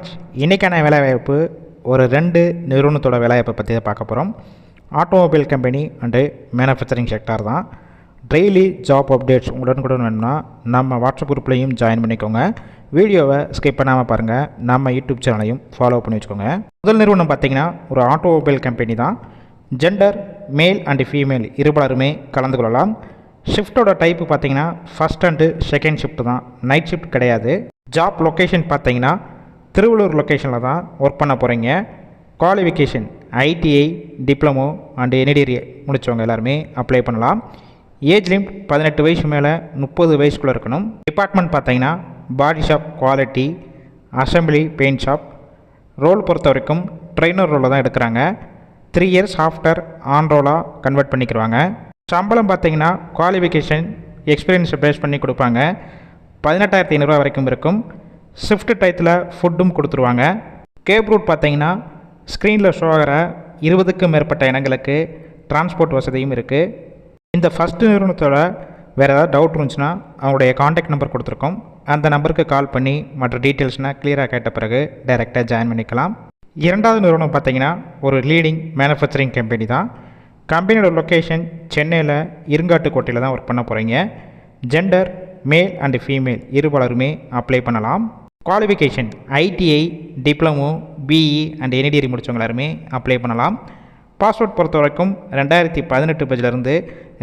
Friends இன்றைக்கான வேலைவாய்ப்பு ஒரு ரெண்டு நிறுவனத்தோட வேலைவாய்ப்பை பற்றி தான் பார்க்க போகிறோம் automobile company and manufacturing sector தான். டெய்லி ஜாப் அப்டேட்ஸ் உடனுக்குடன் வேணும்னா நம்ம வாட்ஸ்அப் குரூப்லேயும் ஜாயின் பண்ணிக்கோங்க. வீடியோவை ஸ்கிப் பண்ணாமல் பாருங்கள் நம்ம யூடியூப் சேனலையும் ஃபாலோ பண்ணி வச்சுக்கோங்க. முதல் நிறுவனம் பார்த்திங்கன்னா ஒரு ஆட்டோமொபைல் கம்பெனி தான். ஜெண்டர் மேல் அண்டு ஃபீமேல் இருபலருமே கலந்து கொள்ளலாம். ஷிஃப்ட்டோட டைப்பு பார்த்தீங்கன்னா ஃபஸ்ட் அண்டு செகண்ட் ஷிஃப்ட் தான். நைட் ஷிஃப்ட் கிடையாது. ஜாப் லொக்கேஷன் பார்த்தீங்கன்னா திருவள்ளூர் லொக்கேஷனில் தான் ஒர்க் பண்ண போகிறீங்க குவாலிஃபிகேஷன் ஐடிஐ டிப்ளமோ அண்டு என்இடிரி முடித்தவங்க எல்லாருமே அப்ளை பண்ணலாம். ஏஜ் லிமிட் பதினெட்டு வயசு மேலே முப்பது வயசுக்குள்ளே இருக்கணும். டிபார்ட்மெண்ட் பார்த்தீங்கன்னா body shop quality assembly paint shop role பொறுத்த வரைக்கும் ட்ரெயினர் ரோலில் தான் எடுக்கிறாங்க. த்ரீ இயர்ஸ் ஆஃப்டர் ஆன் ரோலாக கன்வெர்ட் பண்ணிக்கிடுவாங்க சம்பளம் பார்த்தீங்கன்னா குவாலிஃபிகேஷன் எக்ஸ்பீரியன்ஸை பேஸ் பண்ணி கொடுப்பாங்க. பதினெட்டாயிரத்தி ஐநூறுரூவா வரைக்கும் இருக்கும். ஷிஃப்ட் டயத்தில் ஃபுட்டும் கொடுத்துருவாங்க. கேப் ரூட் பார்த்தீங்கன்னா ஸ்க்ரீனில் ஷோ ஆகிற இருபதுக்கும் மேற்பட்ட இடங்களுக்கு டிரான்ஸ்போர்ட் வசதியும் இருக்குது இந்த ஃபஸ்ட்டு நிறுவனத்தோட வேறு ஏதாவது டவுட் இருந்துச்சுன்னா அவங்களுடைய காண்டாக்ட் நம்பர் கொடுத்துருக்கோம். அந்த நம்பருக்கு கால் பண்ணி மற்ற டீட்டெயில்ஸ்னால் கிளியராக கேட்ட பிறகு டைரெக்டாக ஜாயின் பண்ணிக்கலாம். இரண்டாவது நிறுவனம் பார்த்தீங்கன்னா ஒரு லீடிங் மேனுஃபேக்சரிங் கம்பெனி தான். கம்பெனியோட லொக்கேஷன் சென்னையில் இருங்காட்டுக்கோட்டையில் தான் ஒர்க் பண்ண போகிறீங்க ஜெண்டர் மேல் அண்டு ஃபீமேல் இருபலருமே அப்ளை பண்ணலாம். Qualification ITI diploma BE and என்இடிரி முடித்தவங்க எல்லாருமே அப்ளை பண்ணலாம். பாஸ்போர்ட் பொறுத்த வரைக்கும் ரெண்டாயிரத்தி பதினெட்டு பட்ஜிலிருந்து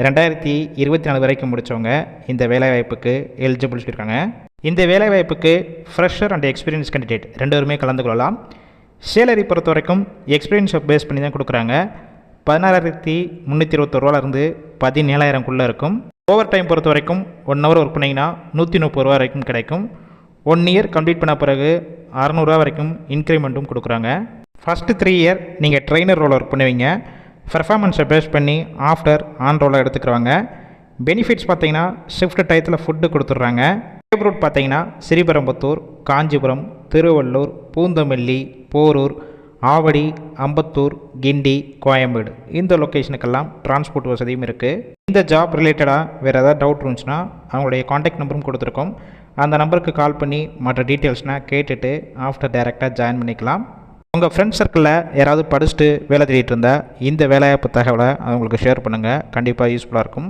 ரெண்டாயிரத்தி இருபத்தி நாலு வரைக்கும் முடித்தவங்க இந்த வேலைவாய்ப்புக்கு எலிஜிபிள் சொல்லியிருக்காங்க இந்த வேலைவாய்ப்புக்கு ஃப்ரெஷர் அண்ட் எக்ஸ்பீரியன்ஸ் கேண்டிடேட் ரெண்டுருமே கலந்து கொள்ளலாம். சேலரி பொறுத்த வரைக்கும் எக்ஸ்பீரியன்ஸை பேஸ் பண்ணி தான் கொடுக்குறாங்க. பதினாறாயிரத்தி முந்நூற்றி இருபத்தொருவாலேருந்து பதினேழாயிரம்குள்ளே இருக்கும். ஓவர் டைம் பொறுத்த வரைக்கும் ஒன் ஹவர் ஒர்க் பண்ணிங்கன்னா நூற்றி முப்பது ரூபா வரைக்கும் கிடைக்கும். ஒன் இயர் கம்ப்ளீட் பண்ண பிறகு அறநூறுவா வரைக்கும் இன்க்ரிமெண்ட்டும் கொடுக்குறாங்க. ஃபஸ்ட்டு த்ரீ இயர் நீங்கள் ட்ரெயினர் ரோல் ஒர்க் பண்ணுவீங்க. பர்ஃபார்மன்ஸை பேஸ் பண்ணி ஆஃப்டர் ஆன் ரோலை எடுத்துக்கிறாங்க பெனிஃபிட்ஸ் பார்த்தீங்கன்னா ஷிஃப்ட் டயத்தில் ஃபுட்டு கொடுத்துட்றாங்க. கேப் ரூட் பார்த்தீங்கன்னா ஸ்ரீபெரும்புத்தூர் காஞ்சிபுரம் திருவள்ளூர் பூந்தமல்லி போரூர் ஆவடி அம்பத்தூர் கிண்டி கோயம்பேடு. இந்த லொக்கேஷனுக்கெல்லாம் டிரான்ஸ்போர்ட் வசதியும் இருக்குது இந்த ஜாப் ரிலேட்டடாக வேறு ஏதாவது டவுட் இருந்துச்சுன்னா அவங்களுடைய காண்டாக்ட் நம்பரும் கொடுத்துருக்கோம். அந்த நம்பருக்கு கால் பண்ணி மற்ற டீட்டெயில்ஸ்னால் கேட்டுட்டு ஆஃப்டர் டைரெக்டாக ஜாயின் பண்ணிக்கலாம். உங்கள் ஃப்ரெண்ட்ஸ் சர்க்கிளில் யாராவது படிச்சுட்டு வேலை தேடிட்டு இருந்தால் இந்த வேலைவாய்ப்பு தகவலை அவங்களுக்கு ஷேர் பண்ணுங்கள் கண்டிப்பாக யூஸ்ஃபுல்லாக இருக்கும்.